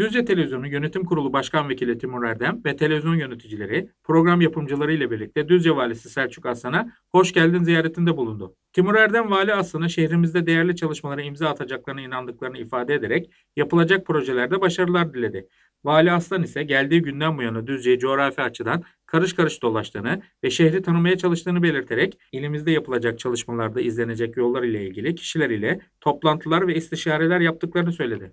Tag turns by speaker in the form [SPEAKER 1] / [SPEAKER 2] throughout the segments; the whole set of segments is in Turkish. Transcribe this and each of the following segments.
[SPEAKER 1] Düzce Televizyonu Yönetim Kurulu Başkan Vekili Timur Erdem ve televizyon yöneticileri, program yapımcıları ile birlikte Düzce Valisi Selçuk Aslan'a hoş geldin ziyaretinde bulundu. Timur Erdem Vali Aslan'a şehrimizde değerli çalışmalara imza atacaklarına inandıklarını ifade ederek yapılacak projelerde başarılar diledi. Vali Aslan ise geldiği günden bu yana Düzce'yi coğrafi açıdan karış karış dolaştığını ve şehri tanımaya çalıştığını belirterek ilimizde yapılacak çalışmalarda izlenecek yollar ile ilgili kişiler ile toplantılar ve istişareler yaptıklarını söyledi.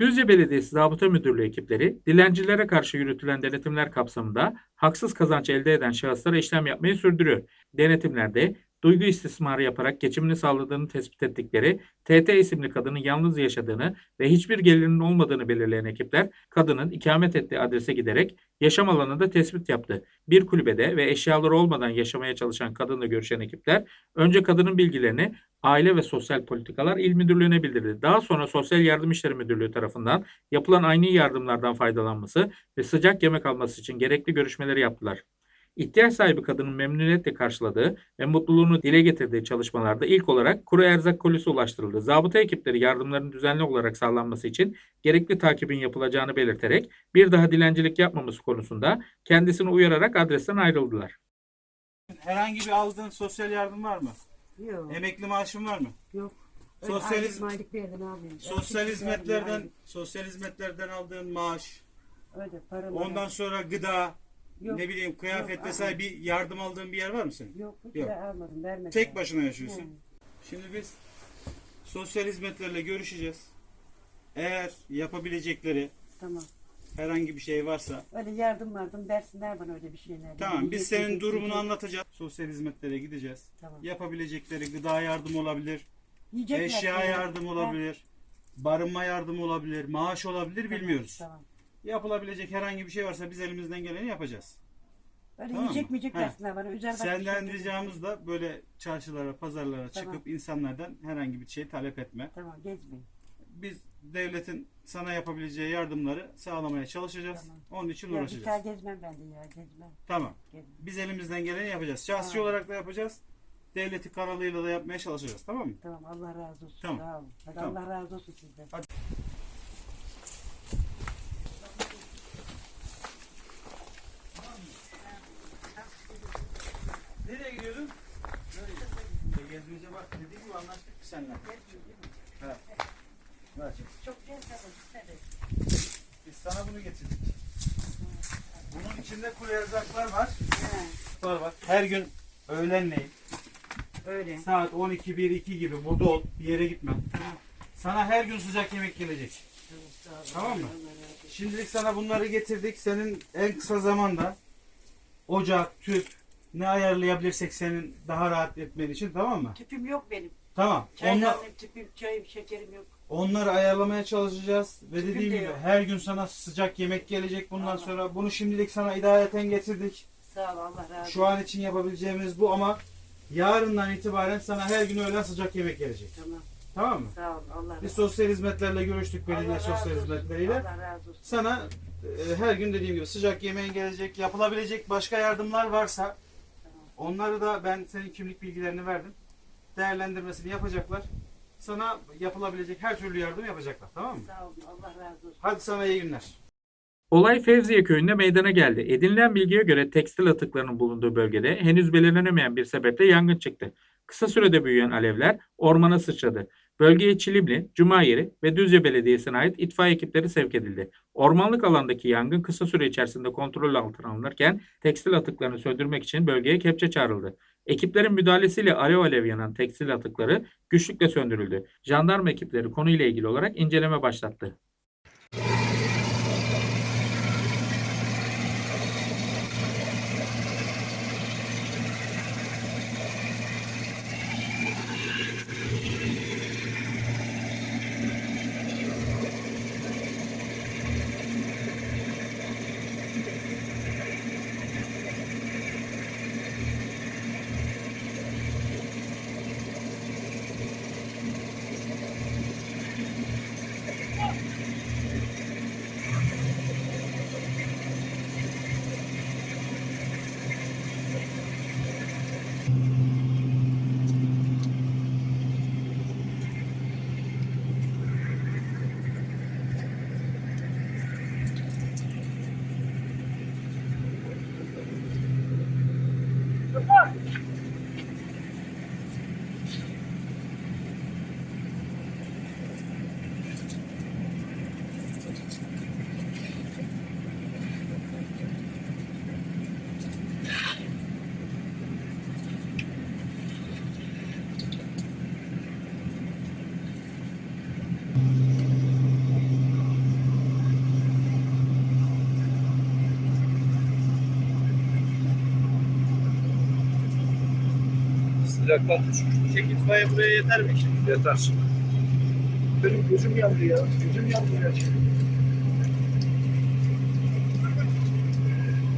[SPEAKER 1] Düzce Belediyesi Zabıta Müdürlüğü ekipleri dilencilere karşı yürütülen denetimler kapsamında haksız kazanç elde eden şahıslara işlem yapmayı sürdürüyor. Denetimlerde duygu istismarı yaparak geçimini sağladığını tespit ettikleri TT isimli kadının yalnız yaşadığını ve hiçbir gelirinin olmadığını belirleyen ekipler kadının ikamet ettiği adrese giderek yaşam alanında tespit yaptı. Bir kulübede ve eşyaları olmadan yaşamaya çalışan kadınla görüşen ekipler önce kadının bilgilerini Aile ve Sosyal Politikalar İl Müdürlüğü'ne bildirdi. Daha sonra Sosyal Yardım İşleri Müdürlüğü tarafından yapılan aynı yardımlardan faydalanması ve sıcak yemek alması için gerekli görüşmeleri yaptılar. İhtiyaç sahibi kadının memnuniyetle karşıladığı ve mutluluğunu dile getirdiği çalışmalarda ilk olarak kuru erzak kolisi ulaştırıldı. Zabıta ekipleri yardımların düzenli olarak sağlanması için gerekli takibin yapılacağını belirterek bir daha dilencilik yapmaması konusunda kendisini uyararak adresten ayrıldılar.
[SPEAKER 2] Herhangi bir aldığın sosyal yardım var mı?
[SPEAKER 3] Yok.
[SPEAKER 2] Emekli maaşın var mı?
[SPEAKER 3] Yok.
[SPEAKER 2] Sosyal
[SPEAKER 3] Öyle
[SPEAKER 2] hizmet-
[SPEAKER 3] aylık maylık verdin abi.
[SPEAKER 2] Sosyal
[SPEAKER 3] Öyle
[SPEAKER 2] hizmetlerden sosyal hizmetlerden aldığın maaş,
[SPEAKER 3] Öyle
[SPEAKER 2] ondan sonra gıda,
[SPEAKER 3] Yok.
[SPEAKER 2] ne bileyim kıyafet
[SPEAKER 3] Yok,
[SPEAKER 2] vesaire bir yardım aldığın bir yer var mı senin?
[SPEAKER 3] Yok hiç
[SPEAKER 2] Yok.
[SPEAKER 3] de almadım vermedim.
[SPEAKER 2] Tek başına yaşıyorsun.
[SPEAKER 3] Hı.
[SPEAKER 2] Şimdi biz sosyal hizmetlerle görüşeceğiz. Eğer yapabilecekleri
[SPEAKER 3] Tamam.
[SPEAKER 2] herhangi bir şey varsa
[SPEAKER 3] Öyle yardım vardım dersinler bana öyle bir şeyler.
[SPEAKER 2] tamam biz
[SPEAKER 3] Yiyecek,
[SPEAKER 2] senin durumunu
[SPEAKER 3] yiyecek.
[SPEAKER 2] anlatacağız. Sosyal hizmetlere gideceğiz.
[SPEAKER 3] Tamam.
[SPEAKER 2] Yapabilecekleri gıda yardım olabilir,
[SPEAKER 3] Yiyecek
[SPEAKER 2] eşya yardım olabilir, barınma yardım olabilir, maaş olabilir bilmiyoruz.
[SPEAKER 3] Tamam.
[SPEAKER 2] Yapılabilecek herhangi bir şey varsa biz elimizden geleni yapacağız.
[SPEAKER 3] Öyle
[SPEAKER 2] Tamam
[SPEAKER 3] yiyecek
[SPEAKER 2] mı?
[SPEAKER 3] miyecek
[SPEAKER 2] He.
[SPEAKER 3] dersinler bana. Bak-
[SPEAKER 2] Senden ricamız da böyle çarşılara, pazarlara
[SPEAKER 3] Tamam.
[SPEAKER 2] çıkıp insanlardan herhangi bir şey talep etme.
[SPEAKER 3] Tamam gezmeyin.
[SPEAKER 2] Biz devletin sana yapabileceği yardımları sağlamaya çalışacağız.
[SPEAKER 3] Tamam.
[SPEAKER 2] Onun için
[SPEAKER 3] Ya bir
[SPEAKER 2] uğraşacağız.
[SPEAKER 3] gezmem ben de ya gezmem.
[SPEAKER 2] Tamam.
[SPEAKER 3] gezmem.
[SPEAKER 2] Biz elimizden geleni yapacağız. Şahsi
[SPEAKER 3] Tamam.
[SPEAKER 2] olarak da yapacağız. Devleti kanalıyla da yapmaya çalışacağız. Tamam mı?
[SPEAKER 3] Tamam Allah razı olsun.
[SPEAKER 2] Tamam.
[SPEAKER 3] Sağ olun. Hadi
[SPEAKER 2] Tamam.
[SPEAKER 3] Allah razı olsun sizden.
[SPEAKER 2] Nereye gidiyordun? Gezmeyece bak dediğim gibi anlaştık biz seninle. Ver şimdi.
[SPEAKER 3] Çok gezmedim.
[SPEAKER 2] Biz sana bunu getirdik. Bunun içinde kuru erzaklar var. Var bak. Her gün öğlenleyin
[SPEAKER 3] Öyle.
[SPEAKER 2] saat 12 1 2 gibi burada ol. Bir yere gitme. Sana her gün sıcak yemek gelecek. Tamam mı? Şimdilik sana bunları getirdik. Senin en kısa zamanda ocak, tüp ne ayarlayabilirsek senin daha rahat etmen için tamam mı?
[SPEAKER 3] Tüpüm yok benim.
[SPEAKER 2] Tamam. Onlar,
[SPEAKER 3] Çaydanlık tüpüm, çayım, şekerim yok.
[SPEAKER 2] onları ayarlamaya çalışacağız. Ve
[SPEAKER 3] Tüpüm
[SPEAKER 2] dediğim
[SPEAKER 3] de
[SPEAKER 2] gibi
[SPEAKER 3] yok.
[SPEAKER 2] her gün sana sıcak yemek gelecek bundan
[SPEAKER 3] Tamam.
[SPEAKER 2] sonra. Bunu şimdilik sana idareten getirdik.
[SPEAKER 3] Sağ ol Allah razı olsun.
[SPEAKER 2] Şu an için yapabileceğimiz bu ama yarından itibaren sana her gün öğlen sıcak yemek gelecek.
[SPEAKER 3] Tamam.
[SPEAKER 2] Tamam mı?
[SPEAKER 3] Sağ ol Allah razı
[SPEAKER 2] Biz
[SPEAKER 3] olsun.
[SPEAKER 2] sosyal hizmetlerle görüştük belediye
[SPEAKER 3] Allah razı
[SPEAKER 2] sosyal
[SPEAKER 3] olsun.
[SPEAKER 2] hizmetleriyle.
[SPEAKER 3] Allah razı olsun.
[SPEAKER 2] Sana e, her gün dediğim gibi sıcak yemeğin gelecek. Yapılabilecek başka yardımlar varsa. Onları da ben senin kimlik bilgilerini verdim. Değerlendirmesini yapacaklar. Sana yapılabilecek her türlü yardım yapacaklar. Tamam mı?
[SPEAKER 3] Sağ olun Allah razı olsun.
[SPEAKER 2] Hadi sana iyi günler.
[SPEAKER 1] Olay Fevziye köyünde meydana geldi. Edinilen bilgiye göre tekstil atıklarının bulunduğu bölgede henüz belirlenemeyen bir sebeple yangın çıktı. Kısa sürede büyüyen alevler ormana sıçradı. Bölgeye Çilimli, Cumayeri ve Düzce Belediyesi'ne ait itfaiye ekipleri sevk edildi. Ormanlık alandaki yangın kısa süre içerisinde kontrol altına alınırken tekstil atıklarını söndürmek için bölgeye kepçe çağrıldı. Ekiplerin müdahalesiyle alev alev yanan tekstil atıkları güçlükle söndürüldü. Jandarma ekipleri konuyla ilgili olarak inceleme başlattı.
[SPEAKER 4] Sıcaktan düşmüş.
[SPEAKER 2] Çek itfaiye buraya yeter mi şimdi?
[SPEAKER 4] Yeter.
[SPEAKER 5] Benim gözüm yandı ya. Gözüm yandı gerçekten.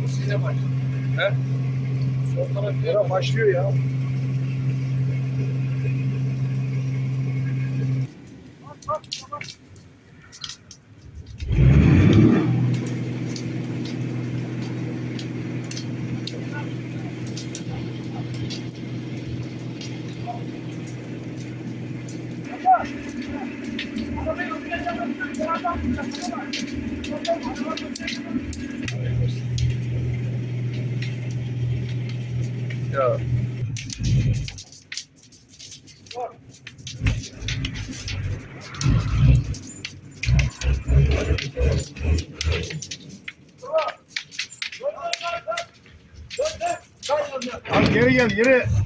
[SPEAKER 4] Size bak. He? Sol taraf
[SPEAKER 5] Ya başlıyor ya.
[SPEAKER 4] Ya.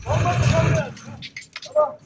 [SPEAKER 4] Allah Allah.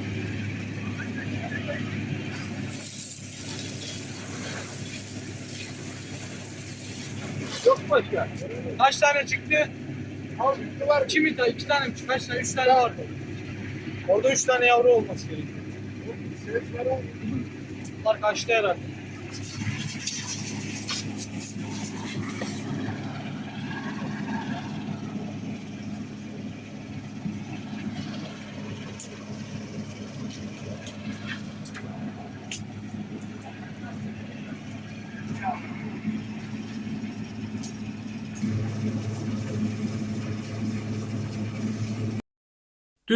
[SPEAKER 4] Mu başka? Kaç tane çıktı? Al iki var. İki mi? İki tane mi? Kaç tane? Üç tane vardı. Orada üç tane yavru olması gerekiyor. Bunlar kaçtı herhalde.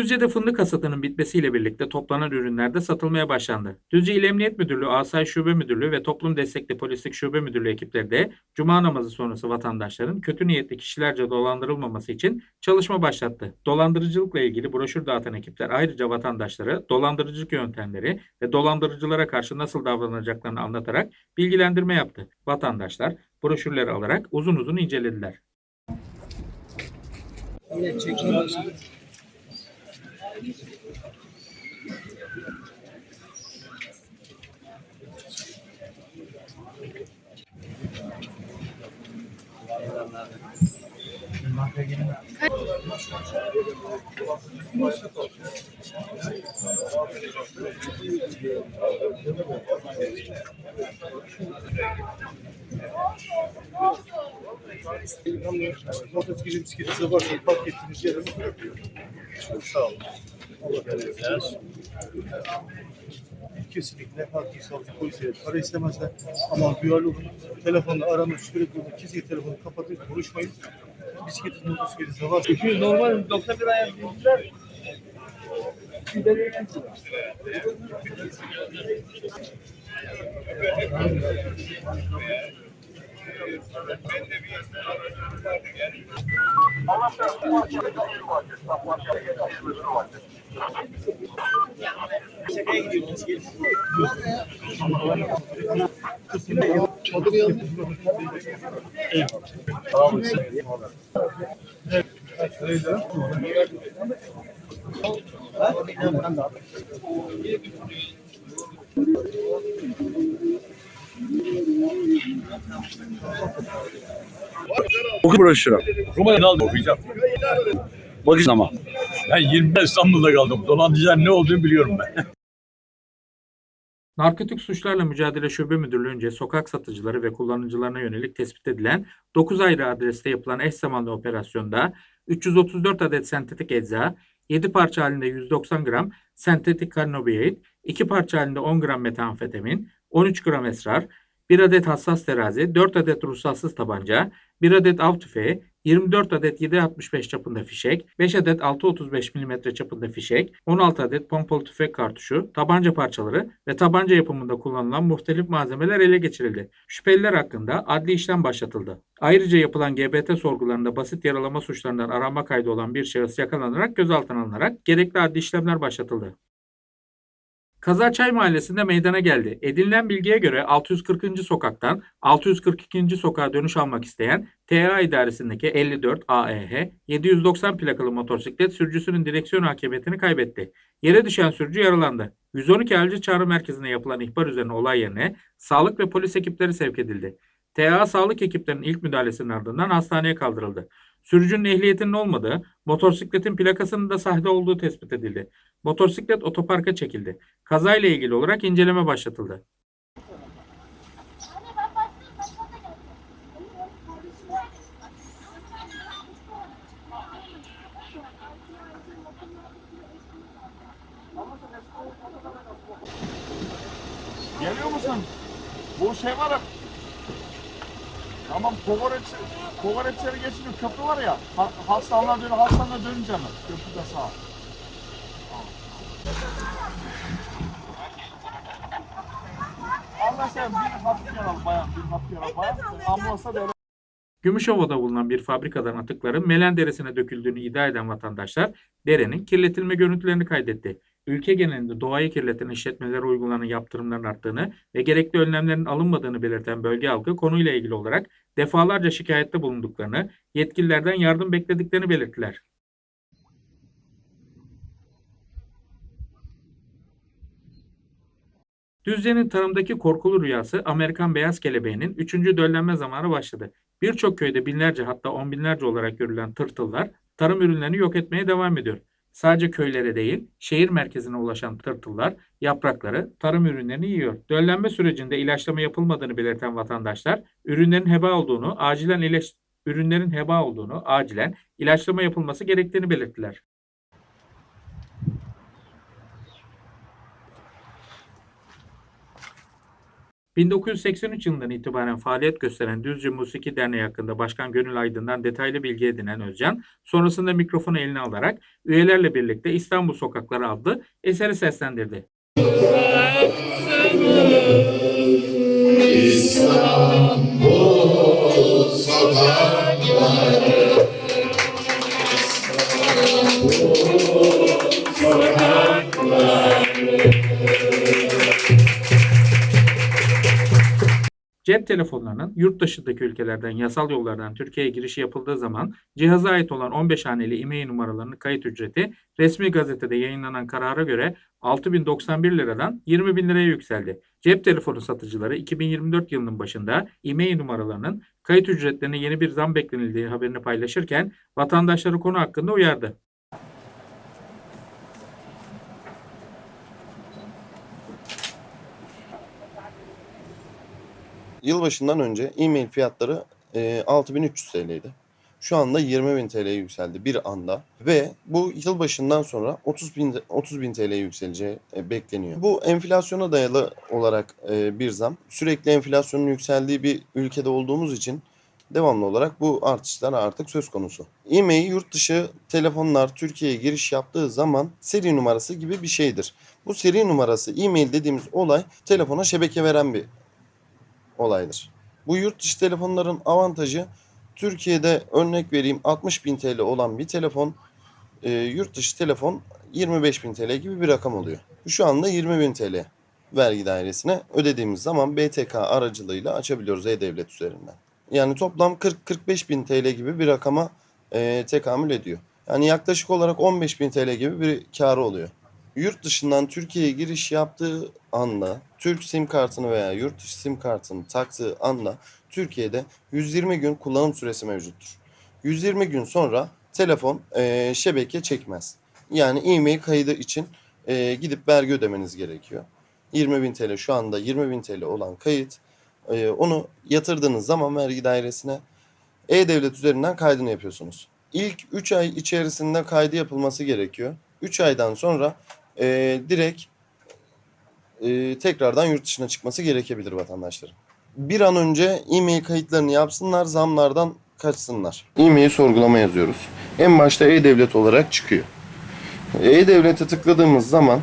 [SPEAKER 1] Düzce'de fındık hasadının bitmesiyle birlikte toplanan ürünler de satılmaya başlandı. Düzce İl Emniyet Müdürlüğü, Asayiş Şube Müdürlüğü ve Toplum Destekli Polislik Şube Müdürlüğü ekipleri de Cuma namazı sonrası vatandaşların kötü niyetli kişilerce dolandırılmaması için çalışma başlattı. Dolandırıcılıkla ilgili broşür dağıtan ekipler ayrıca vatandaşlara dolandırıcılık yöntemleri ve dolandırıcılara karşı nasıl davranacaklarını anlatarak bilgilendirme yaptı. Vatandaşlar broşürleri alarak uzun uzun incelediler.
[SPEAKER 5] Motosikletin bisikleti varsa park ettiğiniz yere mi bırakıyor? Sağ olun. Allah razı olsun. Kesinlikle hakim savcı polise para istemezler. Ama duyarlı olun. Telefonla arama sürekli olun. Kesinlikle telefonu kapatın. Konuşmayın. Bisikletin motosikletin varsa.
[SPEAKER 4] Çünkü normal 91 ayak bilgiler
[SPEAKER 6] Oku broşürü. Ruma'ya aldım okuyacağım. Bakın ama. Ben 20 İstanbul'da kaldım. Dolandırıcılar ne olduğunu biliyorum ben.
[SPEAKER 1] Narkotik Suçlarla Mücadele Şube Müdürlüğü'nce sokak satıcıları ve kullanıcılarına yönelik tespit edilen 9 ayrı adreste yapılan eş zamanlı operasyonda 334 adet sentetik ecza, 7 parça halinde 190 gram sentetik kanabiyat, 2 parça halinde 10 gram metamfetamin, 13 gram esrar, 1 adet hassas terazi, 4 adet ruhsatsız tabanca, 1 adet av tüfeği, 24 adet 7.65 çapında fişek, 5 adet 6.35 mm çapında fişek, 16 adet pompalı tüfek kartuşu, tabanca parçaları ve tabanca yapımında kullanılan muhtelif malzemeler ele geçirildi. Şüpheliler hakkında adli işlem başlatıldı. Ayrıca yapılan GBT sorgularında basit yaralama suçlarından arama kaydı olan bir şahıs yakalanarak gözaltına alınarak gerekli adli işlemler başlatıldı. Kaza Çay Mahallesi'nde meydana geldi. Edinilen bilgiye göre 640. sokaktan 642. sokağa dönüş almak isteyen TA idaresindeki 54 AEH 790 plakalı motosiklet sürücüsünün direksiyon hakimiyetini kaybetti. Yere düşen sürücü yaralandı. 112 acil çağrı merkezine yapılan ihbar üzerine olay yerine sağlık ve polis ekipleri sevk edildi. TA sağlık ekiplerinin ilk müdahalesinin ardından hastaneye kaldırıldı. Sürücünün ehliyetinin olmadığı, motosikletin plakasının da sahte olduğu tespit edildi. Motosiklet otoparka çekildi. Kazayla ilgili olarak inceleme başlatıldı.
[SPEAKER 7] Geliyor musun? Bu şey var ya. Tamam Kovareç, Kovareçleri geçince köprü var ya. Ha, hastaneye dönüyor, hastaneye dönünce mi? Köprüde sağ. Allah sen bir hafif yaralı bayan, bir hafif yaralı bayan. Ambulansa devre
[SPEAKER 1] Gümüşova'da bulunan bir fabrikadan atıkların Melen Deresi'ne döküldüğünü iddia eden vatandaşlar derenin kirletilme görüntülerini kaydetti. Ülke genelinde doğayı kirleten işletmelere uygulanan yaptırımların arttığını ve gerekli önlemlerin alınmadığını belirten bölge halkı konuyla ilgili olarak defalarca şikayette bulunduklarını, yetkililerden yardım beklediklerini belirttiler. Düzce'nin tarımdaki korkulu rüyası Amerikan beyaz kelebeğinin 3. döllenme zamanı başladı. Birçok köyde binlerce hatta on binlerce olarak görülen tırtıllar tarım ürünlerini yok etmeye devam ediyor. Sadece köylere değil, şehir merkezine ulaşan tırtıllar yaprakları, tarım ürünlerini yiyor. Döllenme sürecinde ilaçlama yapılmadığını belirten vatandaşlar, ürünlerin heba olduğunu, acilen ilaç ürünlerin heba olduğunu, acilen ilaçlama yapılması gerektiğini belirttiler. ...1983 yılından itibaren faaliyet gösteren Düzce Musiki Derneği hakkında Başkan Gönül Aydın'dan detaylı bilgi edinen Özcan, sonrasında mikrofonu eline alarak üyelerle birlikte İstanbul Sokakları adlı eseri seslendirdi. Cep telefonlarının yurt dışındaki ülkelerden yasal yollardan Türkiye'ye girişi yapıldığı zaman cihaza ait olan 15 haneli e-mail numaralarının kayıt ücreti resmi gazetede yayınlanan karara göre 6091 liradan 20 bin liraya yükseldi. Cep telefonu satıcıları 2024 yılının başında e-mail numaralarının kayıt ücretlerine yeni bir zam beklenildiği haberini paylaşırken vatandaşları konu hakkında uyardı.
[SPEAKER 8] Yılbaşından önce e-mail fiyatları e, 6300 TL'ydi. Şu anda 20.000 TL'ye yükseldi bir anda ve bu yılbaşından sonra 30.000 30.000 TL'ye yükseleceği e, bekleniyor. Bu enflasyona dayalı olarak e, bir zam. Sürekli enflasyonun yükseldiği bir ülkede olduğumuz için devamlı olarak bu artışlar artık söz konusu. E-mail yurt dışı telefonlar Türkiye'ye giriş yaptığı zaman seri numarası gibi bir şeydir. Bu seri numarası e-mail dediğimiz olay telefona şebeke veren bir olaydır. Bu yurt dışı telefonların avantajı Türkiye'de örnek vereyim 60.000 TL olan bir telefon e, yurt dışı telefon 25.000 TL gibi bir rakam oluyor. Şu anda 20.000 TL vergi dairesine ödediğimiz zaman BTK aracılığıyla açabiliyoruz E-Devlet üzerinden. Yani toplam 40-45 bin TL gibi bir rakama e, tekamül ediyor. Yani yaklaşık olarak 15 bin TL gibi bir karı oluyor. Yurt dışından Türkiye'ye giriş yaptığı anda Türk sim kartını veya yurt dışı sim kartını taktığı anda Türkiye'de 120 gün kullanım süresi mevcuttur. 120 gün sonra telefon e, şebeke çekmez. Yani e-mail kaydı için e, gidip vergi ödemeniz gerekiyor. 20.000 TL şu anda 20.000 TL olan kayıt e, onu yatırdığınız zaman vergi dairesine e-devlet üzerinden kaydını yapıyorsunuz. İlk 3 ay içerisinde kaydı yapılması gerekiyor. 3 aydan sonra e, direkt e, tekrardan yurt dışına çıkması gerekebilir vatandaşların. Bir an önce e-mail kayıtlarını yapsınlar, zamlardan kaçsınlar. E-mail sorgulama yazıyoruz. En başta e-devlet olarak çıkıyor. E-devlete tıkladığımız zaman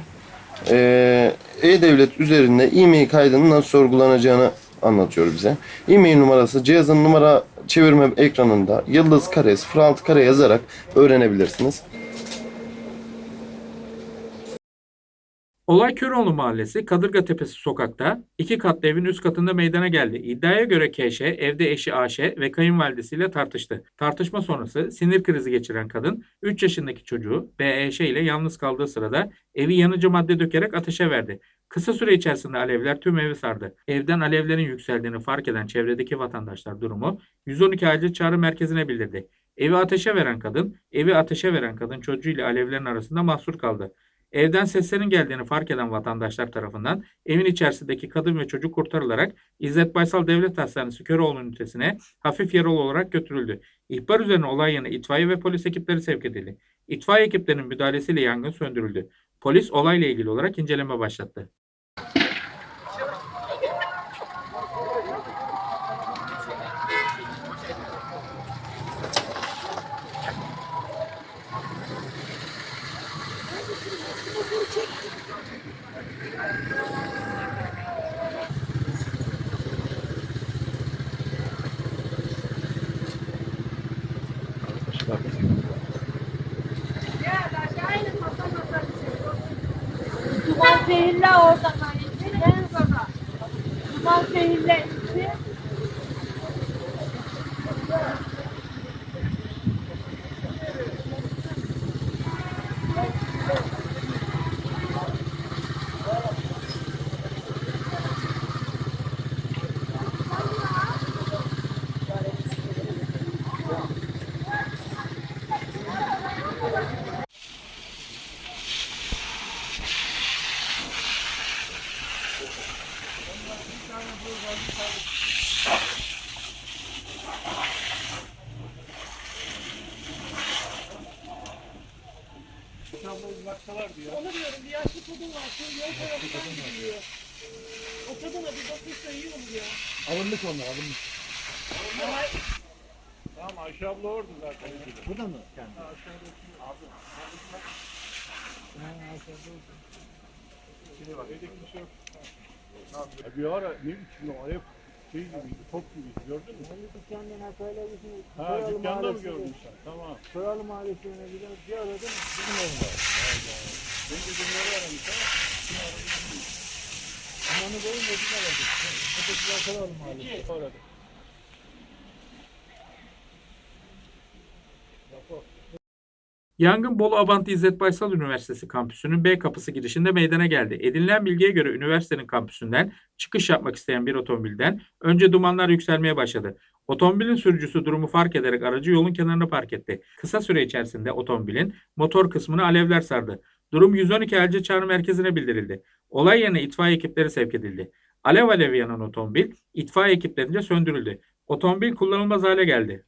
[SPEAKER 8] e, e-devlet üzerinde e-mail kaydının nasıl sorgulanacağını anlatıyor bize. E-mail numarası cihazın numara çevirme ekranında yıldız kare 06 kare yazarak öğrenebilirsiniz.
[SPEAKER 1] Olay Köroğlu Mahallesi Kadırga Tepesi sokakta iki katlı evin üst katında meydana geldi. İddiaya göre Keşe evde eşi Ayşe ve kayınvalidesiyle tartıştı. Tartışma sonrası sinir krizi geçiren kadın 3 yaşındaki çocuğu BEŞ ile yalnız kaldığı sırada evi yanıcı madde dökerek ateşe verdi. Kısa süre içerisinde alevler tüm evi sardı. Evden alevlerin yükseldiğini fark eden çevredeki vatandaşlar durumu 112 acil çağrı merkezine bildirdi. Evi ateşe veren kadın, evi ateşe veren kadın çocuğuyla alevlerin arasında mahsur kaldı. Evden seslerin geldiğini fark eden vatandaşlar tarafından evin içerisindeki kadın ve çocuk kurtarılarak İzzet Baysal Devlet Hastanesi Köroğlu ünitesine hafif yaralı olarak götürüldü. İhbar üzerine olay yerine itfaiye ve polis ekipleri sevk edildi. İtfaiye ekiplerinin müdahalesiyle yangın söndürüldü. Polis olayla ilgili olarak inceleme başlattı.
[SPEAKER 7] Chicken. Abla orada zaten.
[SPEAKER 5] Burada mı? Kendi.
[SPEAKER 7] Ya Bir ara ne biçim o ayak şey gibiydi, top gibiydi gördün mü?
[SPEAKER 9] Kendine söylemişsiniz.
[SPEAKER 7] Ha dükkanda mı gördün sen? Tamam.
[SPEAKER 9] Soyalı mahallesine gidiyoruz. Bir aradım. Bizim evde.
[SPEAKER 7] Ben de bunları aramış ha.
[SPEAKER 9] Amanı boyun da bir aradık. Ötekiler Soyalı mahallesi.
[SPEAKER 7] Aradı.
[SPEAKER 1] Yangın Bolu Abant İzzet Baysal Üniversitesi kampüsünün B kapısı girişinde meydana geldi. Edinilen bilgiye göre üniversitenin kampüsünden çıkış yapmak isteyen bir otomobilden önce dumanlar yükselmeye başladı. Otomobilin sürücüsü durumu fark ederek aracı yolun kenarına park etti. Kısa süre içerisinde otomobilin motor kısmını alevler sardı. Durum 112 acil çağrı merkezine bildirildi. Olay yerine itfaiye ekipleri sevk edildi. Alev alev yanan otomobil itfaiye ekiplerince söndürüldü. Otomobil kullanılmaz hale geldi.